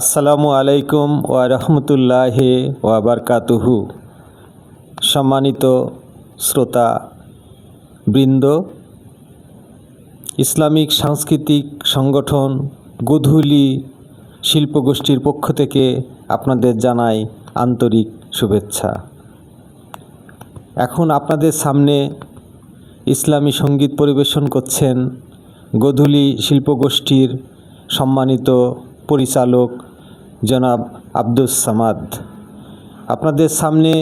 আসসালামু আলাইকুম ওয়া রহমতুল্লাহ ওয়াবারকাতুহু সম্মানিত শ্রোতা বৃন্দ, ইসলামিক সাংস্কৃতিক সংগঠন গোধূলি শিল্পগোষ্ঠীর পক্ষ থেকে আপনাদের জানাই আন্তরিক শুভেচ্ছা। এখন আপনাদের সামনে ইসলামী সংগীত পরিবেশন করছেন গোধূলি শিল্পগোষ্ঠীর সম্মানিত পরিচালক জনাব আব্দুস সামাদ। আপনাদের সামনে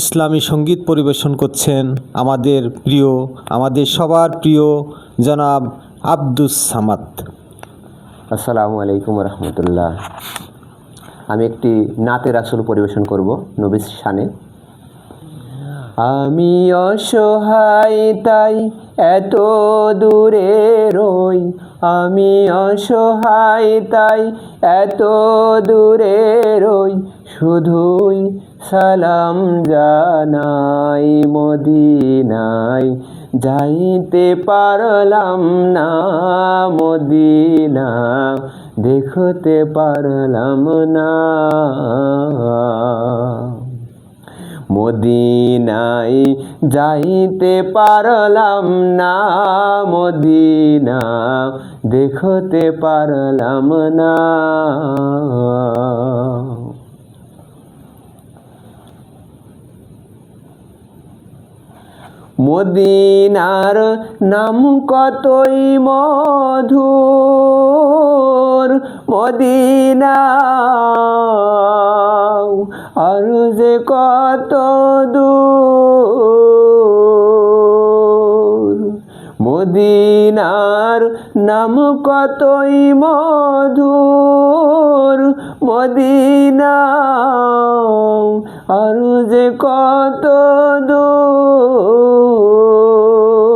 ইসলামী সংগীত পরিবেশন করছেন আমাদের প্রিয়, আমাদের সবার প্রিয় জনাব আব্দুস সামাদ। আসসালামু আলাইকুম রহমতুল্লাহ। আমি একটি নাতের আসল পরিবেশন করব নবী শানে। আমি অসহায়, তাই এত দূরে রই। আমি অসহায়, তাই এত দূরে রই। শুধুই সালাম জানাই মদিনায়। যাইতে পারলাম না মদিনা, দেখতে পারলাম না। মদিনায় যাইতে পারলাম না মদিনা দেখতে পারলাম না। মদিনার নাম কতই মধুর মদিনা আর যে কত দূর। মদিনার নাম কতই মধুর। মদিনা আর যে কত দূর।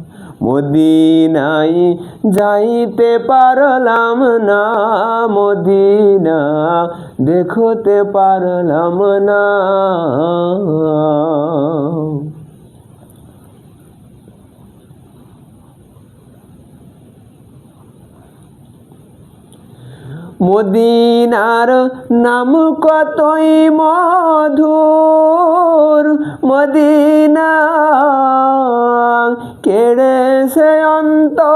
মদিনায় যাইতে পারলাম না মদিনা দেখতে পারলাম না। মদিনার নাম কতই মধুর। মদিনা কেড়েছে অন্তর।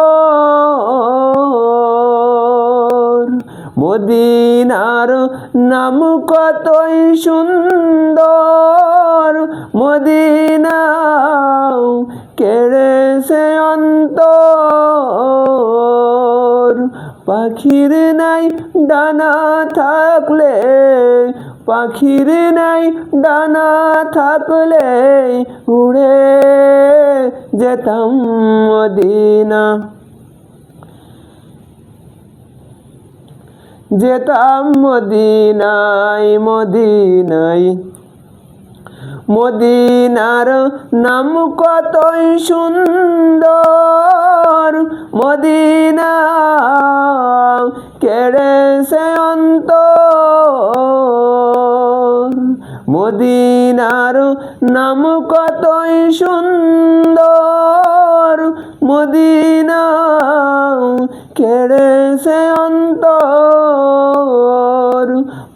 মদিনার নাম কতই সুন্দর। মদিনা কেড়েছে অন্তর। পাখির নাই ডানা থাকলে পাখির নাই ডানা থাকলে উড়ে যেতাম মদিনা। যেতাম মদিনায় মদিনায়। মদিনার নাম কতই সুন্দর। মদিনা কেড়েছে অন্তর। মদিনার নাম কতই সুন্দর। মদিনা কেড়েছে অন্তর।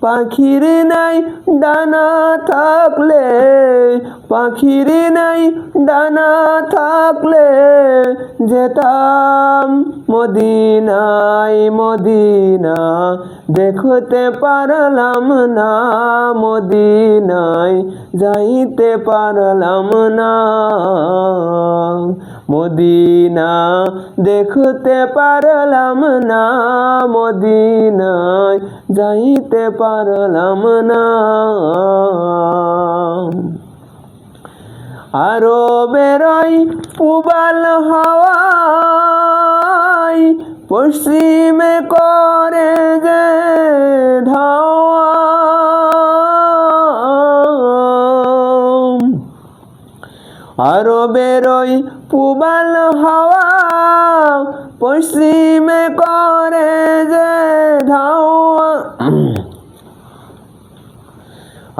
পাখির নাই ডানা থাকলে পাখির নাই ডানা থাকলে যেতাম মদিনায়, মদিনা দেখতে পারলাম না, মদিনায় যাইতে পারলাম না। মদিনা দেখতে পারলাম না, মদিনায় যাইতে পারলাম না। আরও বেরোয় উবাল হওয়াই পশ্চিমে করে যে আরও বেরোয় পুবাল হাওয়া পশ্চিমে করে যে ধাও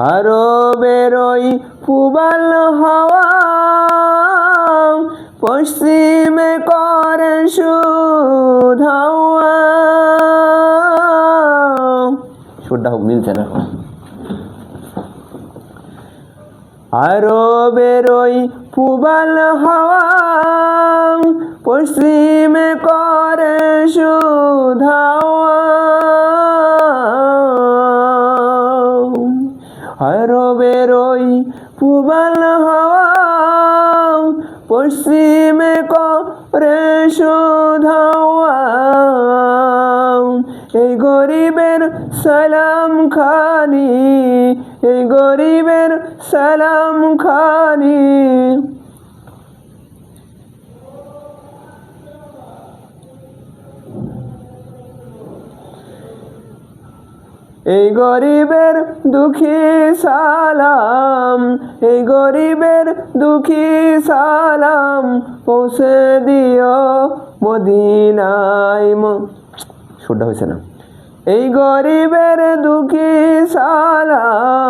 আরও বেরোই পুবাল হাওয়া পশ্চিমে করে সুধাওয়া সুরটা মিলছে না। আরও বেরোই পুবাল হাওয়া পশ্চিমে করে সুধাওয়া আরও বেরোই পুবাল হওয়া পশ্চিমে করে এই গরিবের সালাম খানি এই গরিবের সালাম খানি। এই গরিবের দুঃখী সালাম, এই গরিবের দুঃখী সালাম পৌঁছে দিও মদিনায় সুরটা হয়েছে না। এই গরিবের দুঃখী সালাম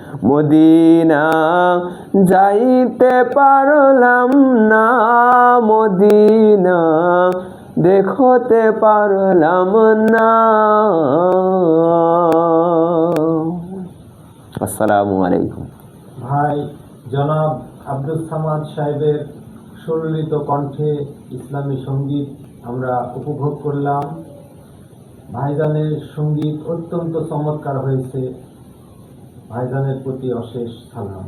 মদিনা যাইতে পারলাম না, মদিনা দেখতে পারলাম না। আসসালামু আলাইকুম। ভাই, জনাব আব্দুল সামাদ সাহেবের সুললিত কণ্ঠে ইসলামী সংগীত আমরা উপভোগ করলাম। ভাইজানের সংগীত অত্যন্ত চমৎকার হয়েছে। ভাইজানের প্রতি অশেষ সালাম।